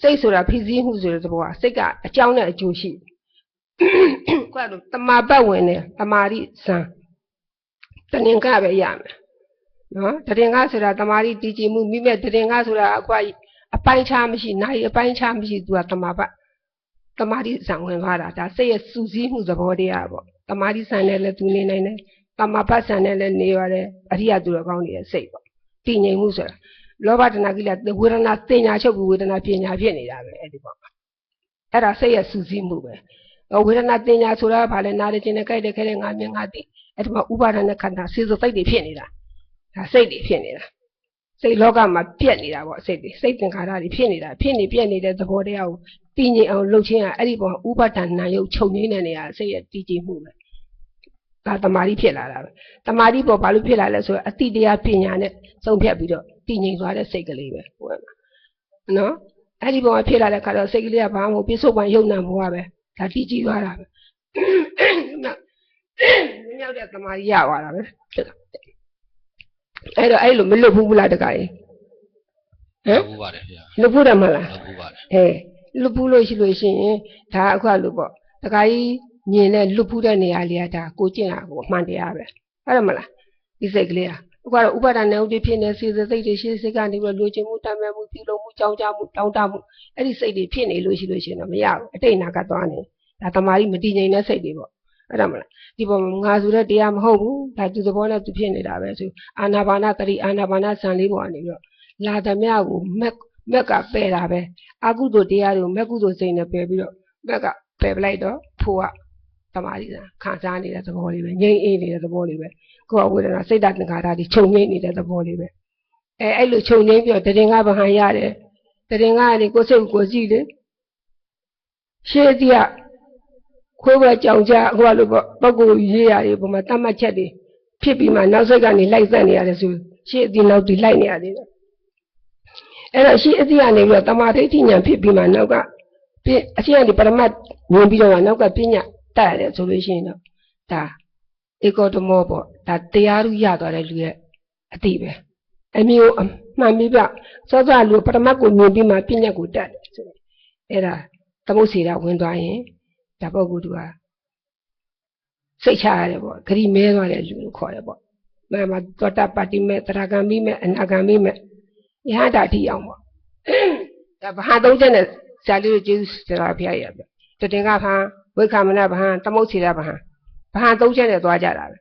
စိတ်ဆိုတာဖြစ်စည်းမှုဆိုတဲ့သဘောကစိတ်ကအကြောင်းနဲ့အကျိုးရှိတယ်ကွာလို့တမာပတ်ဝင်တယ်တမာရိဇံတဏင်္ဂပဲရမယ်နော်တရင်ကဆိုတာတမာရီတည်ကြည်မှုမိမဲ့တရင်ကဆိုတာအကွာ အပိုင်းခြားမရှိနိုင်အပိုင်းခြားမရှိသူကတမာပတ်တမာရီဇံဝင်သွားတာဒါစိတ်ရဲ့စူးစီးမှုသဘောတရားပေါ့တမာရီဇံနဲ့လည်းသူနေနိုင်တယ်တမာပတ်ဇံနဲ့လည်းနေရတယ်အရိယသူတော်ကောင်းနေတဲ့စိတ်ပေါ့တည်ငြိမ်မှုဆိုတာလောဘတဏှာကိလေသာဝေဒနာတင်ညာချုပ်ပြီးဝေဒနာပညာဖြစ်နေတာပဲအဲ့ဒီပေါ့အဲ့ဒါစိတ်ရဲ့စူးစီးမှုပဲဝေဒနာတင်ညာဆိုတာဘာလဲနားရခြင်းနဲ့ကြိုက်တဲ့ခဲတဲ့ငါမြင်ငါသိအဲ့ဒီမှာဥပါဒณะခန္ဓာစေစသိတ်တွေဖြစ်နေတာဒါစိတ်တွေဖြစ်နေတာ စိတ်လောကမှာပြက်နေတာပေါ့စိတ်တွေစိတ်သင်္ခါရတွေဖြစ်နေတာဖြစ်နေပြက်နေတဲ့သဘောတရားကိုတည်ငြိမ်အောင်လုပ်ခြင်းကအဲ့ဒီပေါ်ဥပါဒဏ်နာယုတ်ချုပ်ငိမ့်တဲ့နေရာစိတ်ရဲ့တည်ကြည်မှုပဲဒါတမာတိဖြစ်လာတာပဲတမာတိပေါ်ဘာလို့ဖြစ်လာလဲဆိုတော့အတိတရားပညာနဲ့သုံးဖြတ်ပြီးတော့တည်ငြိမ်သွားတဲ့စိတ်ကလေးပဲဟုတ်ကဲ့နော်အဲ့ဒီပေါ်မှာဖြစ်လာတဲ့ခါတော့စိတ်ကလေးကဘာမှမဟုတ်ပြစ္ဆုတ်ပန်ယုံနာဘဝပဲဒါတည်ကြည်သွားတာပဲနော်မြောက်တဲ့တမာတိရသွားတာပဲဖြစ်တာ အဲ့တော့အဲ့လိုမလွတ်ဘူးဘူးလားတခါကြီးဟမ်ဟုတ်ပါတယ်ဗျာလွတ်ဘူးတယ်မလားဟုတ်ပါတယ်အဲလွတ်ဘူးလို့ရှိလို့ရှိရင်ဒါအခုကလို့ပေါ့တခါကြီးမြင်တဲ့လွတ်ဘူးတဲ့နေရာလေးကဒါကိုကျင့်တာကိုအမှန်တရားပဲအဲ့ဒါမလားဒီစိတ်ကလေးကအခုကတော့ဥပါဒณะဥဒိဖြစ်နေစေစိတ်တွေရှိစိတ်ကနေပြီးလိုချင်မှုတမ်းမဲ့မှုပြုလုပ်မှုကြောင်းကြမှုတောင်းတမှုအဲ့ဒီစိတ်တွေဖြစ်နေလို့ရှိလို့ရှိရင်တော့မရဘူးအတိတ်နာကသွားနေဒါတမာရီမတည်ငြိမ်တဲ့စိတ်တွေပေါ့ အဲ့ဒါမလားဒီပေါ်မှာငါဆိုတဲ့တရားမဟုတ်ဘူးဒါသူသဘောနဲ့သူဖြစ်နေတာပဲဆိုအာနာပါနတတိအာနာပါနဇံလေးပေါ်ကနေပြီးတော့လာသမျှကိုမက်မက်ကပယ်တာပဲအကုသိုလ်တရားတွေကိုမက်ကုသိုလ်စိတ်နဲ့ပယ်ပြီးတော့မက်ကပယ်ပလိုက်တော့ဖို့ကတမာရီသာခံစားနေတဲ့သဘောလေးပဲငြိမ့်အေးနေတဲ့သဘောလေးပဲကိုယ်ကဝေဒနာစိတ်ဓာတ်သင်္ခါရတွေခြုံငိမ့်နေတဲ့သဘောလေးပဲအဲအဲ့လိုခြုံငိမ့်ပြီးတော့တရင်ကဗဟန်ရတယ်တရင်ကနေကိုယ်စိတ်ကိုယ်ကြည့်လေရှေးတိက ခွေးဘွယ်ကြောင်ကြဟိုလိုပေါ့ပုဂ္ဂိုလ်ရေးရတယ်ပုံမှာတတ်မှတ်ချက်တွေဖြစ်ပြီးမှနောက်စိတ်ကနေလိုက်ဆက်နေရတယ်ဆိုရှေးအဒီနောက်ဒီလိုက်နေရတယ်အဲ့တော့ရှေးအဒီကနေပြီးတော့တမာဒိဋ္ဌိဉာဏ်ဖြစ်ပြီးမှနောက်ကပြအရှင်းကနေပရမတ်မြင်ပြီးတော့မှနောက်ကပညာတတ်ရတယ်ဆိုလို့ရှိရင်တော့ဒါဧကောတမောပေါ့ဒါတရားဥရသွားတဲ့လူရဲ့အတိပဲအမျိုးအမှန်ပြီးပြစောစောလူပရမတ်ကိုမြင်ပြီးမှပညာကိုတတ်တယ်ဆိုအဲ့ဒါသမုတ်စီတာဝင်သွားရင် ဒါပုဂ္ဂိုလ်သူကစိတ်ချရတယ်ပေါ့ဂရိမဲသွားတဲ့လူကိုခေါ်တယ်ပေါ့မမသောတပတ္တိမေတရဂံမိမေအနာဂံမိမေယဟတာတိအောင်ပေါ့ဒါဘာဟာသုံးချက်နဲ့ဇာတိတို့ကျေးဇူးစရာဖျားရပြတတင်ကဖန်ဝိခမနဗဟံသမုတ်စီတာဗဟံဗဟံသုံးချက်နဲ့သွားကြတာပဲ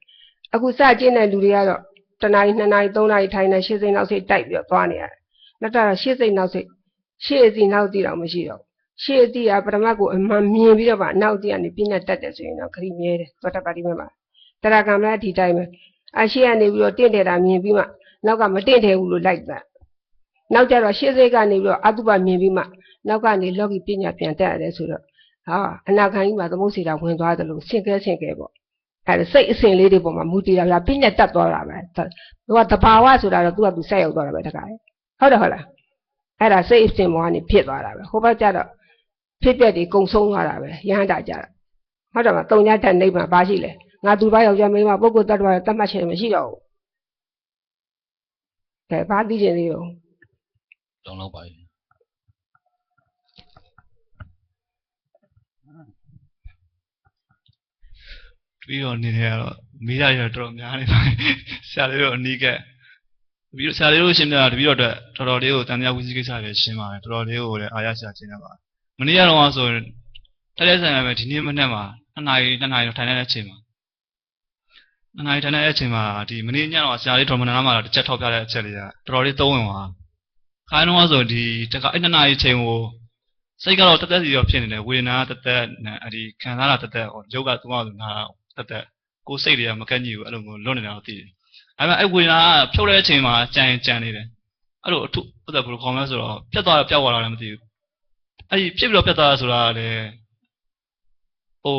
အခုစကျင့်တဲ့လူတွေကတော့တနားရီ2နာရီ3နာရီထိုင်နေရှစ်စိတ်နောက်စိတ်တိုက်ပြီးတော့သွားနေရတယ်နောက်တော့ရှစ်စိတ်နောက်စိတ်ရှေ့အစီနောက်တိတော့မရှိတော့ ရှေ့အတိကပရမတ်ကိုအမှန်မြင်ပြီးတော့မှနောက်တိကနေပြည့်ညတ်တတ်တယ်ဆိုရင်တော့ခရီးမြဲတယ်သောတပတိမမှာတရကံမလားဒီတိုင်းပဲအရှေ့ကနေပြီးတော့တင့်တယ်တာမြင်ပြီးမှနောက်ကမတင့်တယ်ဘူးလို့လိုက်တာနောက်ကြတော့ရှေ့စိတ်ကနေပြီးတော့အတုပမြင်ပြီးမှနောက်ကနေလောကီပညာပြန်တက်ရတယ်ဆိုတော့ဟာအနာခံကြီးမှာသမုတ်စီတာဝင်သွားတယ်လို့ဆင်ကဲဆင်ကဲပေါ့အဲဒါစိတ်အစဉ်လေးတွေပေါ်မှာမူတည်တာဗျာပညာတက်သွားတာပဲသူကတဘာဝဆိုတာတော့သူကသူဆက်ရောက်သွားတာပဲတခါဟုတ်တယ်ဟုတ်လားအဲ့ဒါစိတ်အစဉ်ပေါ်ကနေဖြစ်သွားတာပဲဟိုဘက်ကျတော့ ဖြစ်ပြက်တွေကုံဆုံးသွားတာပဲရဟန္တာကြတာဟုတ်တယ်မတုံညတတ်နေမှာဘာရှိလဲငါသူဘာယောက်ျားမိန်းမပုဂ္ဂိုလ်တ attva တတ်မှတ်ခြင်းမရှိတော့ဘူးကဲဘာသိချင်သေးရောလုံးလောက်ပါပြီပြီးတော့နေနေရတော့မိသားရတော့တော်တော်များနေပါဆရာလေးတို့အနီးကပ်ပြီးတော့ဆရာလေးတို့ရှင်းပြတာတပည့်တော်အတွက်တော်တော်လေးကိုတန်မြတ်ဝိသိကိစ္စတွေရှင်းပါတယ်တော်တော်လေးကိုလည်းအားရဆရာရှင်းနေပါ မနေ့ကတော့ဆိုရင်တက်တဲ့ဆိုင်မှာပဲဒီနေ့မနေ့မှာ2နာရီ2နာရီတော့ထိုင်နေတဲ့အချိန်မှာ2နာရီထိုင်နေတဲ့အချိန်မှာဒီမနေ့ညတော့ဆရာလေးတော်မနာနာမှာတစ်ချက်ထောက်ပြတဲ့အချက်လေးကတော်တော်လေးသုံးဝင်သွားခိုင်းတော့ဆိုဒီတခါအဲ့2နာရီချိန်ကိုစိတ်ကတော့တက်တက်စီရောဖြစ်နေတယ်ဝေဒနာတက်တက်နဲ့အဒီခံစားတာတက်တက်ဟောရုပ်ကသူ့အောင်သူနာတက်တက်ကိုယ်စိတ်တွေကမကန့်ညီဘူးအဲ့လိုမျိုးလွတ်နေတာတော့သိတယ်ဒါပေမဲ့အဲ့ဝေဒနာကဖြုတ်တဲ့အချိန်မှာကြံကြံနေတယ်အဲ့လိုအထုဟုတ်တယ်ဘယ်လိုခေါ်မလဲဆိုတော့ပြတ်သွားတာပျောက်သွားတာလည်းမသိဘူး အဲ့ဒီဖြစ်ပြီးတော့ပြတ်သွားတာဆိုတာကလည်းဟို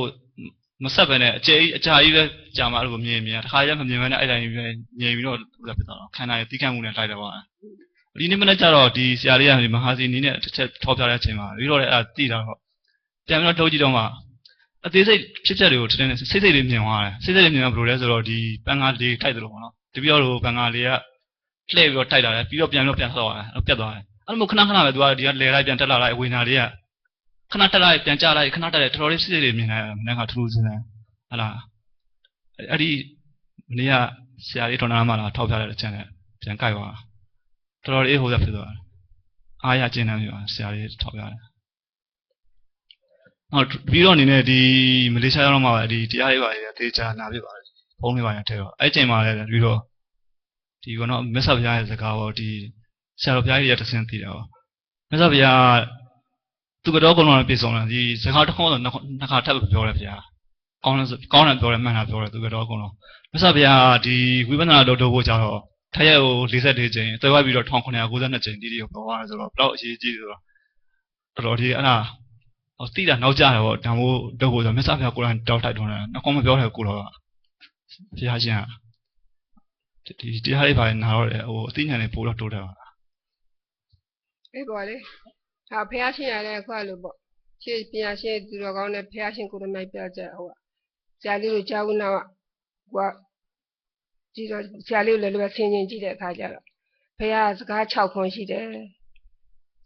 မဆက်ပဲနဲ့အကျဲကြီးအကြာကြီးပဲကြာမှအဲ့လိုမြင်မြင်တခါကျမမြင်ပဲနဲ့အဲ့တိုင်းပဲငြိမ်ပြီးတော့ဟိုပြတ်သွားတာခန္ဓာရဲ့တိခတ်မှုနဲ့တိုက်တယ်ပါဒီနေ့မနေ့ကျတော့ဒီဆရာလေးကဒီမဟာစီနီးနဲ့တစ်ချက်ထောက်ပြတဲ့အချိန်မှာပြီးတော့လည်းအဲ့ဒါသိတာတော့ပြန်ပြီးတော့ထုတ်ကြည့်တော့မှအသေးစိတ်ဖြစ်ချက်တွေကိုတင်းတင်းစိတ်စိတ်လေးမြင်သွားတယ်စိတ်စိတ်လေးမြင်တော့ဘယ်လိုလဲဆိုတော့ဒီပန်းကားလေးတိုက်တယ်လို့ပေါ့နော်တပြည့်တော့ပန်းကားလေးကလှည့်ပြီးတော့တိုက်လာတယ်ပြီးတော့ပြန်ပြီးတော့ပြန်ဆောက်သွားတယ်အဲ့ပြတ်သွားတယ် အဲ့လိုခဏခဏပဲသူကဒီကလဲလိုက်ပြန်တက်လာလိုက်ဝေနာလေးကခဏတက်လိုက်ပြန်ကြလိုက်ခဏတက်လိုက်တော်တော်လေးစိတ်စိတ်လေးမြင်လိုက်မနေ့ကထူးထူးဆန်းဆန်းဟလာအဲ့ဒီမနေ့ကဆရာလေးတော်နာမှာလာထောက်ပြတဲ့အချက်နဲ့ပြန်ကြိုက်သွားတော်တော်လေးဟိုဆက်ဖြစ်သွားတယ်အားရကျင်းနေပြီပါဆရာလေးထောက်ပြတယ်ဟုတ်ပြီးတော့အနေနဲ့ဒီမလေးရှားရောက်တော့မှဒီတရားရေးပါရေးတေချာနာပြပါတယ်ဖုန်းလေးပါရထဲတော့အဲ့ချိန်မှာလည်းပြီးတော့ဒီကတော့မက်ဆော့ဘုရားရဲ့စကားပေါ့ဒီ ဆရာတော်ဘုရားကြီးရဲ့တဆင်းသိတာပေါ့မက်ဆော့ဘုရားသူကတော့ကောင်းတော့ပြေဆုံးတယ်ဒီစကားတစ်ခေါက်တော့နှစ်ခါထပ်ပြောတယ်ဘုရားကောင်းတယ်ကောင်းတယ်ပြောတယ်မှန်တာပြောတယ်သူကတော့ကောင်းတော့မက်ဆော့ဘုရားဒီဝိပဿနာတော်တော်ဖို့ကြတော့ထရက်ကို44ကျင်းတွဲဝိုက်ပြီးတော့1992ကျင်းဒီဒီကိုပြောသွားတယ်ဆိုတော့ဘယ်တော့အရေးကြီးဆိုတော့တော်တော်ဒီအဲ့ဒါဟိုတိတာနောက်ကြတယ်ပေါ့ဒါမို့တော့ကိုဆိုမြတ်စွာဘုရားကိုယ်တိုင်တောက်ထိုက်ထွန်းတယ်နောက်ကောမပြောတယ်ကိုတော့ဘုရားရှင်ကဒီတရားလေးပါနားတော့တယ်ဟိုအသိဉာဏ်လေးပို့တော့တိုးတယ်ပါ အေးပေါ်လေဟာဖះရှင်ရတဲ့ခွက်လို့ပေါ့ရှေ့ပညာရှင်သူတော်ကောင်းနဲ့ဖះရှင်ကိုရမိုက်ပြောကြဟိုကဆရာလေးတို့ကြာဦးနာကဟိုကကြည့်တော့ဆရာလေးကိုလည်းလည်းဆင်းချင်းကြည့်တဲ့အခါကျတော့ဖះစကား6ခွန်းရှိတယ်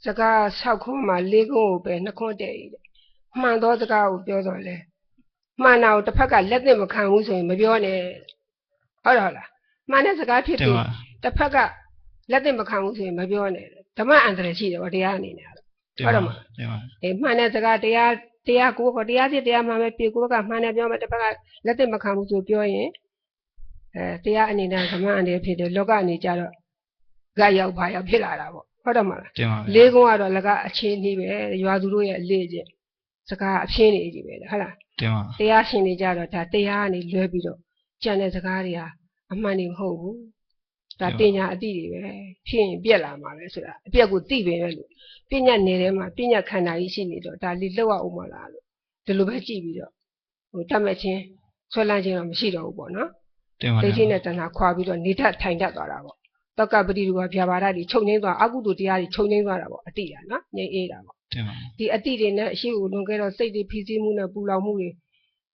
စကား6ခွန်းမှာ4ခွန်းကိုပဲ2ခွန်းတည့်ရည်တဲ့မှန်သောစကားကိုပြောတော့လေမှန်တာကိုတစ်ဖက်ကလက်သင့်မခံဘူးဆိုရင်မပြောနဲ့ဟုတ်တော့လားမှန်တဲ့စကားဖြစ်တင်ပြီးပါတစ်ဖက်ကလက်သင့်မခံဘူးဆိုရင်မပြောနဲ့ ဓမ္မအန္တရာယ်ရှိတယ်ဗောတရားအနေနဲ့တင်ဟုတ်တယ်ပါမလားတင်ပါအေးမှန်တဲ့စကားတရားတရားကိုဟောတရားစစ်တရားမှန်ပဲပြေကိုယ်ကမှန်တယ်ပြောမယ်တစ်ဖက်ကလက်သင့်မခံဘူးဆိုပြောရင်အဲတရားအနေနဲ့ဓမ္မအန္တရာယ်ဖြစ်တယ်လောကအနေကြတော့ဂတ်ရောက်ပါရောက်ဖြစ်လာတာဗောဟုတ်တယ်မလားတင်ပါလေးကုန်းကတော့လကအခြေအနေပဲရွာသူတို့ရဲ့အလေးချင်းစကားအပြင်းနေကြီးပဲလေဟုတ်လားတင်ပါတရားရှင်တွေကြတော့ဒါတရားကနေလွဲပြီးတော့ကြံတဲ့စကားတွေဟာအမှန်တွေမဟုတ်ဘူး ဒါပညာအတိတွေပဲဖြစ်ရင်ပြက်လာမှာပဲဆိုတာအပြက်ကိုသိပဲလို့ပညာနယ်ထဲမှာပညာခန္ဓာကြီးရှိနေတော့ဒါလေးလောက်အောင်မလားလို့ဒီလိုပဲကြည့်ပြီးတော့ဟိုတတ်မဲ့ချင်းဆွဲလန်းခြင်းတော့မရှိတော့ဘူးပေါ့နော်တင်ပါဒိဋ္ဌိနဲ့တဏှာခွာပြီးတော့နေတတ်ထိုင်တတ်သွားတာပေါ့တက္ကပတိရူပဗျာပါဒတွေချုပ်ငိမ့်သွားအကုသိုလ်တရားတွေချုပ်ငိမ့်သွားတာပေါ့အတိတာနော်ငြိမ့်အေးတာပေါ့တင်ပါဒီအတိတွေနဲ့အရှိကိုလွန်ခဲ့တော့စိတ်တွေဖိစီးမှုနဲ့ပူလောင်မှုတွေ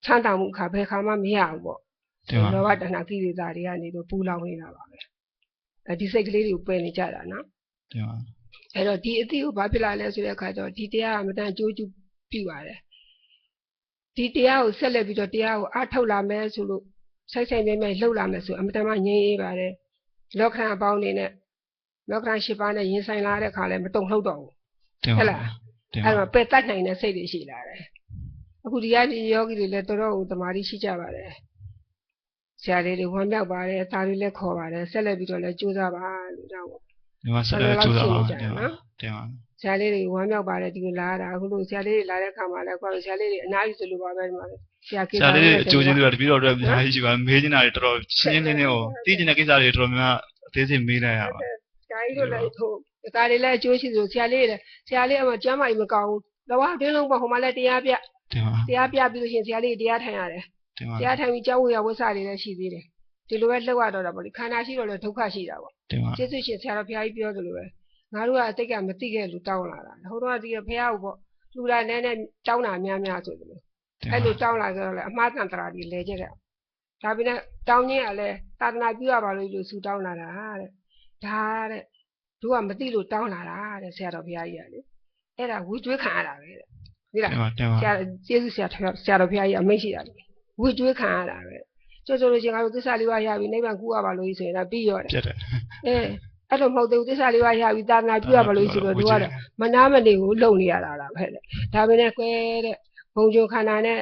ချမ်းသာမှုအခါဘယ်ခါမှမရဘူးပေါ့တင်ပါလောဘတဏှာကိလေသာတွေကနေတော့ပူလောင်နေတာပါပဲအဲ ဒီစိတ်ကလေးတွေကိုပယ်နေကြတာနော်တင်ပါအဲ့တော့ဒီအတိကိုဘာဖြစ်လာလဲဆိုတဲ့အခါကျတော့ဒီတရားကမတန်အကျိုးကျပြုပါတယ်ဒီတရားကိုဆက်လက်ပြီးတော့တရားကိုအထောက်လာမယ်ဆိုလို့ဆိုင်ဆိုင်မဲမဲလှုပ်လာမယ်ဆိုအမတန်မှငြိမ်းအေးပါတယ်လောကရန်အပေါင်းနေနဲ့လောကရန်ရှိပါနဲ့ရင်ဆိုင်လာတဲ့အခါလဲမတုံ့လှုပ်တော့ဘူးတင်ဟုတ်ပါလားတင်အဲ့ပါတော့ပယ်တတ်နိုင်တဲ့စိတ်တွေရှိလာတယ်အခုဒီကဒီယောဂီတွေလည်းတော်တော်ဟိုတမာတိရှိကြပါတယ် ဆရာလေးတွေဝမ်းမြောက်ပါတယ်ဒါတွေလည်းခေါ်ပါတယ်ဆက်လက်ပြီးတော့လည်းကြိုးစားပါလို့တော့ဒီမှာဆက်လက်ကြိုးစားပါတင်ပါတင်ပါဆရာလေးတွေဝမ်းမြောက်ပါတယ်ဒီလိုလာရတာအခုလို့ဆရာလေးတွေလာတဲ့အခါမှာလည်းကိုယ်ဆရာလေးတွေအနားယူသလိုပါပဲဒီမှာဆရာကေဆရာလေးတွေအကျိုးချင်းတွေတပီတော့တော့အများကြီးရှိပါမေးနေတာတွေတော်တော်ရှင်းရှင်းလင်းလင်းကိုသိကျင်တဲ့ကိစ္စတွေတော်တော်များအသေးစိတ်မေးလိုက်ရပါဆရာကြီးတို့လည်းဟိုဒါတွေလည်းအကျိုးရှိသလိုဆရာလေးတွေဆရာလေးအမကျမ်းမာကြီးမကောင်းဘူးတော့တင်းလုံးပေါ့ဟိုမှာလည်းတရားပြတင်ပါတရားပြပြီးလို့ရှိရင်ဆရာလေးတရားထိုင်ရတယ် တင်ပါတရားထိုင်ပြီးကြောက်ဝရဝဆတွေလည်းရှိသေးတယ်ဒီလိုပဲလှုပ်ရတော့တာပေါ့လေခန္ဓာရှိတော့လည်းဒုက္ခရှိတာပေါ့တင်ပါကျေးဇူးရှင်ဆရာတော်ဘုရားကြီးပြောသလိုပဲငါတို့ကအတိတ်ကမသိခဲ့လို့တောင်းလာတာဟိုတော့ဒီကဘုရားကိုပေါ့လူလာနဲ့နဲ့တောင်းတာများများဆိုသလိုအဲ့လိုတောင်းလာကြတော့လေအမှားတန်တရာကြီးလဲကြတဲ့ဒါပေမဲ့တောင်းခြင်းကလည်းသာသနာပြုရပါလို့လို့ဆူတောင်းလာတာတဲ့ဒါတဲ့တို့ကမသိလို့တောင်းလာတာတဲ့ဆရာတော်ဘုရားကြီးကလေအဲ့ဒါဝီကျွေးခံရတာပဲတဲ့ဒီလားတင်ပါတင်ပါဆရာကျေးဇူးဆရာဆရာတော်ဘုရားကြီးအမိန့်ရှိတာလေ ဝိကျွေးခံရတာပဲကြောကြောလို့ချင်းငါတို့သစ္စာလေးပါးရပြီနိဗ္ဗာန်ကူရပါလို့ဆိုရင်ဒါပြီးရောတယ်ပြတ်တယ်အဲအဲ့လိုမဟုတ်သေးဘူးသစ္စာလေးပါးရပြီသာသနာပြုရပါလို့ဆိုတော့တို့ကတော့မနာမနေကိုလုံနေရတာလားပဲတဲ့ဒါပဲနဲ့ကွဲတဲ့ဘုံကျုံခန္ဓာနဲ့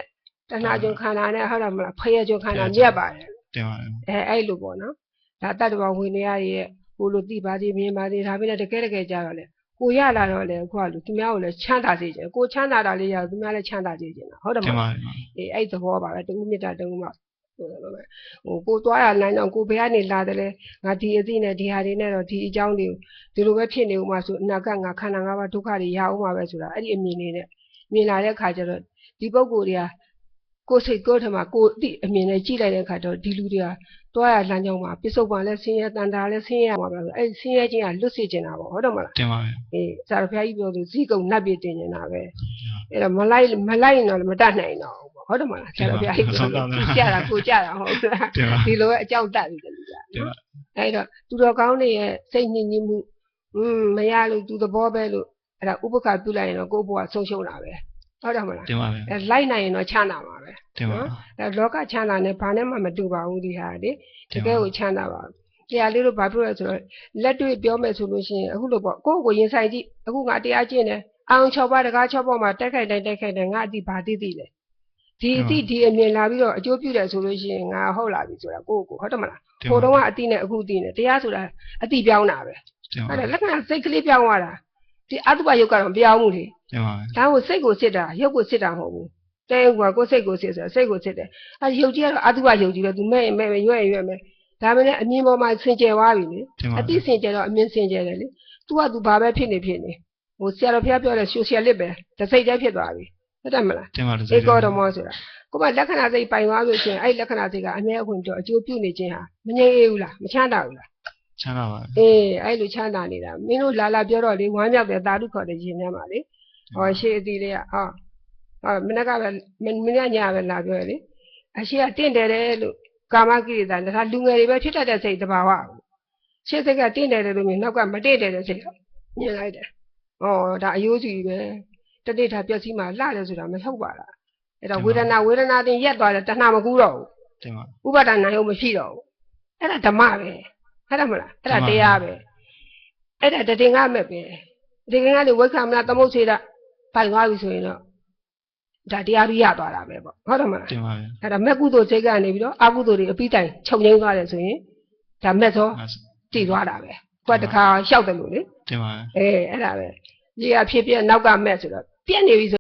တဏှာကျုံခန္ဓာနဲ့ဟုတ်တယ်မလားဖယကျုံခန္ဓာမြတ်ပါတယ်တင်ပါအဲအဲ့လိုပေါ့နော်ဒါတတ္တဝဝိနည်းရဲ့ကိုလိုတိပါသေးမြင်ပါသေးဒါပဲနဲ့တကယ်တကယ်ကြတော့လေ ကိုရလာတော့လေအခုကလူသူများကိုလည်းချမ်းသာစေချင်ကိုချမ်းသာတာလေးရသူများလည်းချမ်းသာစေချင်တာဟုတ်တယ်မတင်လားပါအေးအဲ့သဘောပါပဲတူမြစ်တာတူမှဟိုကိုသွားရလမ်းကြောင့်ကိုဘယ်ကနေလာတယ်လဲငါဒီအသိနဲ့ဒီဟာတွေနဲ့တော့ဒီအကြောင်းတွေကိုဒီလိုပဲဖြစ်နေဦးမှာဆိုအနာကငါခန္ဓာ၅ပါးဒုက္ခတွေရအောင်မှာပဲဆိုတာအဲ့ဒီအမြင်လေးနဲ့မြင်လာတဲ့အခါကျတော့ဒီပုံကိုယ်တွေကကိုယ်စိတ်ကိုယ်ထမှာကိုယ်အသိအမြင်နဲ့ကြည့်လိုက်တဲ့အခါတော့ဒီလူတွေက သွားရလမ်းကြောင်းမှာပစ္စုပန်လဲဆင်းရဲတန်တာလဲဆင်းရဲမှာပဲဆိုအဲ့ဒီဆင်းရဲခြင်းကလွတ်စေချင်တာပေါ့ဟုတ်တယ်မလားတင်ပါအေးဆရာတော်ဘုရားကြီးပြောသူဇီကုံနတ်ပြည်တင်နေတာပဲအဲ့တော့မလိုက်မလိုက်ရင်တော့မတတ်နိုင်တော့ဘူးပေါ့ဟုတ်တယ်မလားဆရာတော်ဘုရားကြီးပြောသူကြတာကိုကြတာဟုတ်လားတင်ပါဒီလိုပဲအကြောက်တက်ပြီးတယ်လူကတင်ပါအဲ့တော့သူတော်ကောင်းတွေရဲ့စိတ်ညစ်ညစ်မှုอืมမရလို့သူသဘောပဲလို့အဲ့ဒါဥပက္ခပြုလိုက်ရင်တော့ကိုယ့်ဘဝဆုံးရှုံးတာပဲ ဟုတ်တယ်မလားတင်ပါအဲလိုက်နိုင်ရင်တော့ချမ်းသာမှာပဲတင်ပါအဲလောကချမ်းသာနဲ့ဘာနဲ့မှမတူပါဘူးဒီဟာလေတကယ်ကိုချမ်းသာပါတရားလေးတို့ဘာပြောလဲဆိုတော့လက်တွေ့ပြောမယ်ဆိုလို့ရှိရင်အခုလိုပေါ့ကိုယ့်ကိုယ်ရင်ဆိုင်ကြည့်အခုငါတရားကျင့်တယ်အောင်6ပါးတကား6ပါးမှာတက်ခိုက်တိုင်းတက်ခိုက်တိုင်းငါအတိဘာသိသိလဲဒီအတိဒီအမြင်လာပြီးတော့အကျိုးပြုတယ်ဆိုလို့ရှိရင်ငါဟုတ်လာပြီဆိုတာကိုယ့်ကိုယ်ဟုတ်တယ်မလားတင်ဟိုပါတော့ကအတိနဲ့အခုအတိနဲ့တရားဆိုတာအတိပြောင်းတာပဲတင်ပါဟုတ်တယ်လက္ခဏာစိတ်ကလေးပြောင်းသွားတာ ဒီအတုပယုတ်ကတော့မပြောင်းဘူးလေတင်ပါဒါကိုစိတ်ကိုစစ်တာရုပ်ကိုစစ်တာမဟုတ်ဘူးတဲကကိုယ်စိတ်ကိုစစ်ဆိုစိတ်ကိုစစ်တယ်အဲရုပ်ကြီးကတော့အတုပယုတ်ကြီးပဲသူမဲ့ရင်မဲ့ပဲရွက်ရင်ရွက်မယ်ဒါမှလည်းအမြင်ပေါ်မှာဆင်ကျယ်သွားပြီလေတင်ပါအတိဆင်ကျယ်တော့အမြင်ဆင်ကျယ်တယ်လေသူကသူဘာပဲဖြစ်နေဖြစ်နေဟိုဆရာတော်ဘုရားပြောတဲ့ဆိုရှယ်လစ်ပဲတစ်စိတ်တည်းဖြစ်သွားပြီဟုတ်တယ်မလားတင်ပါတဧကောဓမောဆိုတာကိုမလက္ခဏာစိတ်ပိုင်သွားလို့ရှိရင်အဲ့လက္ခဏာစိတ်ကအမြဲအခွင့်ကြောအကျိုးပြုနေခြင်းဟာမငြိမ်းအေးဘူးလားမချမ်းသာဘူးလား ချမ်းသာပါအေးအဲ့လိုချမ်းသာနေတာမင်းတို့လာလာပြောတော့လေဝမ်းမြောက်တယ်သာဓုခေါ်တဲ့ရှင်ထဲမှာလေဟောရှေ့အတီလေးကဟောဟောမနေ့ကပဲမနေ့ညပဲလာပြောရလေအရှိကတင့်တယ်တယ်လို့ကာမကိရိတာဒါလူငယ်တွေပဲဖြစ်တတ်တဲ့စိတ်တဘာဝရှေ့စိတ်ကတင့်တယ်တယ်လို့မြင်နောက်ကမတင့်တယ်တဲ့စိတ်မြင်လိုက်တယ်ဟောဒါအယိုးစီပဲတတိထားပျက်စီးမှလှတယ်ဆိုတာမဟုတ်ပါလားအဲ့တော့ဝေဒနာဝေဒနာတင်ရက်သွားတယ်တဏှာမကူတော့ဘူးတင်ပါဥပါဒနာယုံမရှိတော့ဘူးအဲ့ဒါဓမ္မပဲ ဟုတ်တယ်မလားအဲ့ဒါတရားပဲအဲ့ဒါတတင်ကမဲ့ပဲတတင်ကလေဝိက္ခမလားသမုတ်စေတာပိုင်သွားပြီဆိုရင်တော့ဒါတရားပြီးရသွားတာပဲပေါ့ဟုတ်တယ်မလားတင်ပါအဲ့ဒါမဲ့ကုသိုလ်စိတ်ကနေပြီးတော့အကုသိုလ်တွေအပြီးတိုင်ချုပ်ငိမ့်သွားတယ်ဆိုရင်ဒါမဲ့သောတည်သွားတာပဲကိုယ်တခါလျှောက်တယ်လို့လေတင်ပါအေးအဲ့ဒါပဲဒီကဖြစ်ပြနောက်ကမဲ့ဆိုတော့ပြက်နေပြီဆို